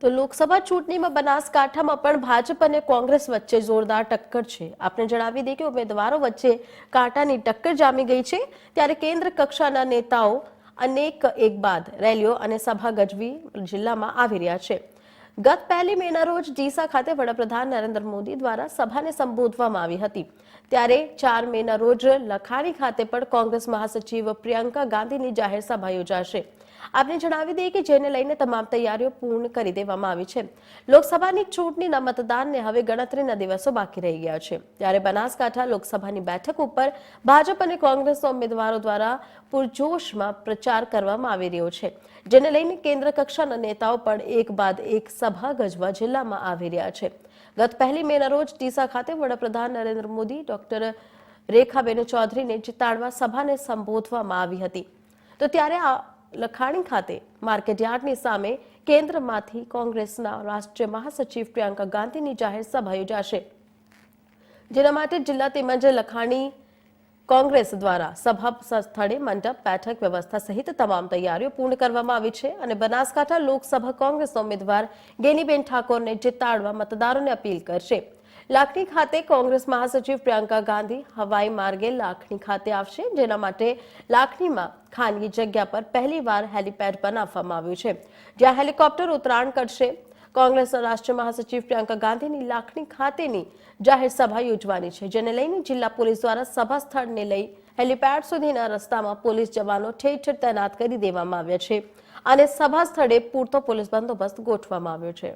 તો લોકસભા ચૂંટણીમાં બનાસકાંઠામાં પણ ભાજપ અને કોંગ્રેસ વચ્ચે જોરદાર ટક્કર છે. આપણે જણાવી દઈએ કે ઉમેદવારો વચ્ચે કાંટાની ટક્કર જામી ગઈ છે. ત્યારે કેન્દ્ર કક્ષાના નેતાઓ અનેક એક બાદ રેલીઓ અને સભા ગજવી જિલ્લામાં આવી રહ્યા છે. ગત પહેલી મેના રોજ ડીસા ખાતે વડાપ્રધાન નરેન્દ્ર મોદી દ્વારા સભાને સંબોધવામાં આવી હતી. ત્યારે ચાર મેના રોજ લખાણી ખાતે પણ કોંગ્રેસ મહાસચિવ પ્રિયંકા ગાંધીની જાહેર સભા યોજાશે. આપને જણાવી દઈએ કે જેને લઈને તમામ તૈયારીઓ પૂર્ણ કરી દેવામાં આવી છે. લોકસભાની ચૂંટણીના મતદાનને હવે ગણતરીના દિવસો બાકી રહી ગયા છે. ત્યારે બનાસકાંઠા લોકસભાની બેઠક ઉપર ભાજપ અને કોંગ્રેસના ઉમેદવારો દ્વારા પૂરજોશમાં પ્રચાર કરવામાં આવી રહ્યો છે. જેને લઈને કેન્દ્ર કક્ષાના નેતાઓ પણ એક બાદ એક સભા ગજવા જિલ્લામાં આવી રહ્યા છે. ગત પહેલી મેના રોજ ડીસા ખાતે વડાપ્રધાન નરેન્દ્ર મોદી, ડોક્ટર રેખાબેન ચૌધરીને ચિતાડવા સભાને સંબોધવામાં આવી હતી. તો ત્યારે આ લખાણી ખાતે માર્કેટયાર્ડની સામે કેન્દ્રમાંથી કોંગ્રેસના રાષ્ટ્રીય મહાસચિવ પ્રિયંકા ગાંધીની જાહેર સભા યોજાશે. જેના માટે જિલ્લા તેમજ લખાણી કોંગ્રેસ દ્વારા સભા સ્થળે મંડપ, બેઠક વ્યવસ્થા સહિત તમામ તૈયારીઓ પૂર્ણ કરવામાં આવી છે અને બનાસકાંઠા લોકસભા કોંગ્રેસ ઉમેદવાર ગેનીબેન ઠાકોરને જીતાડવા મતદારોને અપીલ કરશે. લાખણી ખાતે કોંગ્રેસ મહાસચિવ પ્રિયંકા ગાંધી હવાઈ માર્ગે લાખણી ખાતે આવશે, જેના માટે લાખણીમાં ખાનગી જગ્યા પર પહેલીવાર હેલીપેડ બનાવવામાં આવ્યું છે. જ્યાં હેલિકોપ્ટર ઉતરાણ કરશે કોંગ્રેસના રાષ્ટ્રીય મહાસચિવ પ્રિયંકા ગાંધીની લાખણી ખાતેની જાહેર સભા યોજવાની છે, જેને લઈને જિલ્લા પોલીસ દ્વારા સભા સ્થળને લઈ હેલીપેડ સુધીના રસ્તામાં પોલીસ જવાનો ઠેર ઠેર તૈનાત કરી દેવામાં આવ્યા છે અને સભા સ્થળે પૂરતો પોલીસ બંદોબસ્ત ગોઠવવામાં આવ્યો છે.